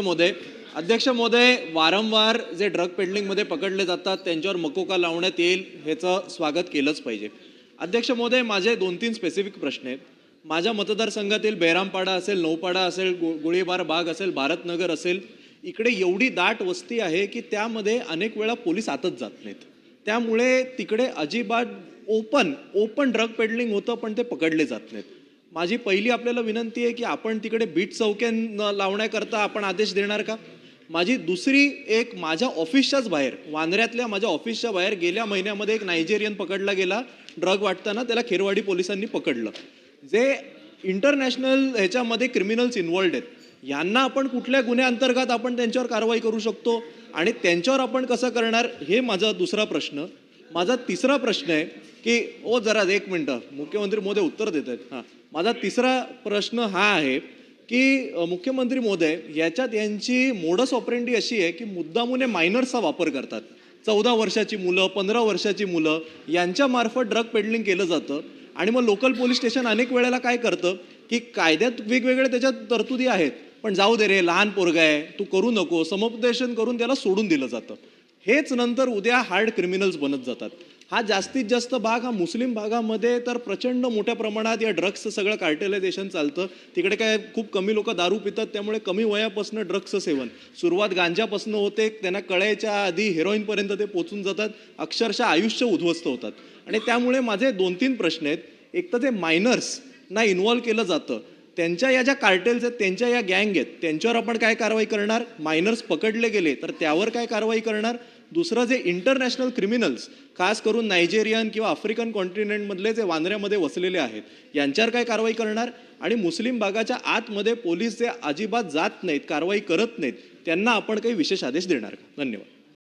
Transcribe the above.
मोदय अध्यक्ष मोदय वारंवार जे ड्रग पेडलिंगमध्ये पकडले जातात त्यांच्यावर मकोका लावण्यात येईल ह्याचं स्वागत केलंच पाहिजे. अध्यक्ष मोदय माझे दोन तीन स्पेसिफिक प्रश्न आहेत. माझ्या मतदारसंघातील बेरामपाडा असेल नौपाडा असेल गो गोळीबार बाग असेल भारतनगर असेल इकडे एवढी दाट वस्ती आहे की त्यामध्ये अनेक वेळा पोलीस आतच जात नाहीत. त्यामुळे तिकडे अजिबात ओपन ओपन ड्रग पेडलिंग होतं पण ते पकडले जात नाहीत. माझी पहिली आपल्याला विनंती आहे की आपण तिकडे बीट चौक्या लावण्याकरता आपण आदेश देणार का? माझी दुसरी एक माझ्या ऑफिसच्याच बाहेर वांद्र्यातल्या माझ्या ऑफिसच्या बाहेर गेल्या महिन्यामध्ये एक नायजेरियन पकडला गेला ड्रग वाटताना त्याला खेरवाडी पोलिसांनी पकडलं. जे इंटरनॅशनल ह्याच्यामध्ये क्रिमिनल्स इन्वॉल्ड आहेत यांना आपण कुठल्या गुन्ह्याअंतर्गत आपण त्यांच्यावर कारवाई करू शकतो? आणि त्यांच्यावर आपण कसं करणार? हे माझा दुसरा प्रश्न. माझा तिसरा प्रश्न आहे की ओ जरा एक मिनटं. मुख्यमंत्री मोदी उत्तर देत आहेत हां. माझा तिसरा प्रश्न हा आहे की मुख्यमंत्री मोदय याच्यात यांची मोडस ऑपरेंडी अशी आहे की मुद्दामूने मायनर्सचा वापर करतात. चौदा वर्षाची मुलं पंधरा वर्षाची मुलं यांच्यामार्फत ड्रग पेडलिंग केलं जातं. आणि मग लोकल पोलीस स्टेशन अनेक वेळेला काय करतं की कायद्यात वेगवेगळे त्याच्यात तरतुदी आहेत. पण जाऊ दे रे लहान पोरगा आहे तू करू नको समुपदेशन करून त्याला सोडून दिलं जातं. हेच नंतर उद्या हार्ड क्रिमिनल्स बनत जातात. हा जास्तीत जास्त भाग हा मुस्लिम भागामध्ये तर प्रचंड मोठ्या प्रमाणात या ड्रग्सचं सगळं कार्टेलायझेशन चालतं. तिकडे काय खूप कमी लोक दारू पितात त्यामुळे कमी वयापासून ड्रग्सचं सेवन. सुरुवात गांजापासून होते त्यांना कळायच्या आधी हेरोईनपर्यंत ते पोचून जातात अक्षरशः आयुष्य उद्ध्वस्त होतात. आणि त्यामुळे माझे दोन तीन प्रश्न आहेत. एक तर ते मायनर्सना इन्व्हॉल्व केलं जातं. त्यांच्या या ज्या कार्टेल्स आहेत त्यांच्या या गँग आहेत त्यांच्यावर आपण काय कारवाई करणार? मायनर्स पकडले गेले तर त्यावर काय कारवाई करणार? दुसरं जे इंटरनॅशनल क्रिमिनल्स खास करून नायजेरियन किंवा आफ्रिकन कॉन्टिनेंटमधले जे वांद्र्यामध्ये वसलेले आहेत यांच्यावर काय कारवाई करणार? आणि मुस्लिम भागाच्या आतमध्ये पोलीस जे अजिबात जात नाहीत कारवाई करत नाहीत त्यांना आपण काही विशेष आदेश देणार का? धन्यवाद.